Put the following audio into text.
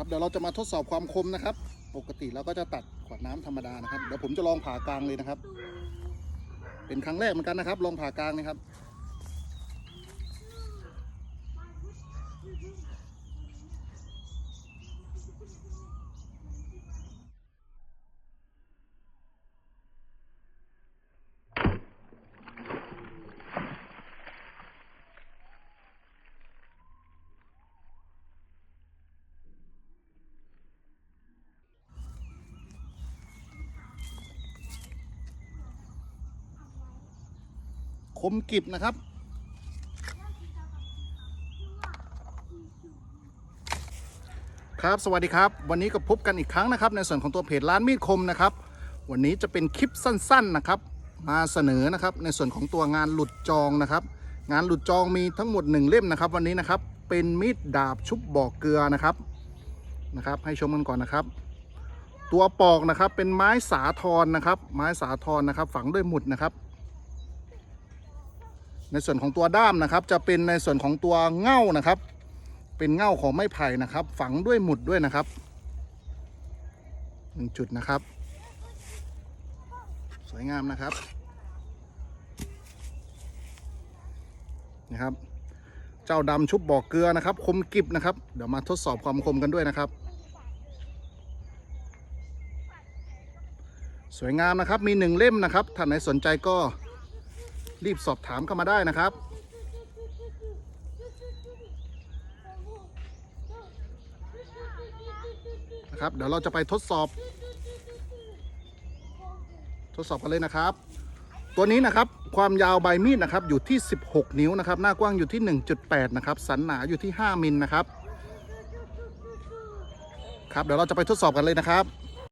ครับเดี๋ยวเราจะมาทดสอบความคมนะครับ ปกติเราก็จะตัดขวดน้ำธรรมดานะครับเดี๋ยวผมจะลองผ่ากลางเลยนะครับ เป็นครั้งแรกเหมือนกันนะครับ ลองผ่ากลางนะครับ คมกริบนะครับ ครับสวัสดีครับ วันนี้ก็พบกันอีกครั้งนะครับ ในส่วนของตัวเพจร้านมีดคมนะครับ วันนี้จะเป็นคลิปสั้นๆนะครับ มาเสนอนะครับในส่วนของตัวงานหลุดจองนะครับ งานหลุดจองมีทั้งหมด 1 เล่มนะครับ วันนี้นะครับเป็นมีดดาบชุบบอกเกลือนะครับนะครับ ให้ชมกันก่อนนะครับตัวปอกนะครับเป็นไม้สาทรนะครับ ไม้สาทรนะครับ ฝังด้วยหมุดนะครับ ในส่วนของตัวด้ามนะครับ จะเป็นในส่วนของตัวเง่านะครับ เป็นเง่าของไม้ไผ่นะครับ ฝังด้วยหมุดด้วยนะครับหนึ่งจุดนะครับ สวยงามนะครับนะครับ เจ้าดำชุบบอกเกลือนะครับ คมกริบนะครับ เดี๋ยวมาทดสอบความคมกันด้วยนะครับ สวยงามนะครับมีหนึ่งเล่มนะครับท่าไหนสนใจก็ รีบสอบถามเข้ามาได้นะครับ นะครับ เดี๋ยวเราจะไปทดสอบ ทดสอบกันเลยนะครับ ตัวนี้นะครับความยาวใบมีดนะครับอยู่ที่ 16 นิ้วนะครับ หน้ากว้างอยู่ที่ 1.8 นะครับ สันหนาอยู่ที่ 5 มิลนะครับ ครับ เดี๋ยวเราจะไปทดสอบกันเลยนะครับ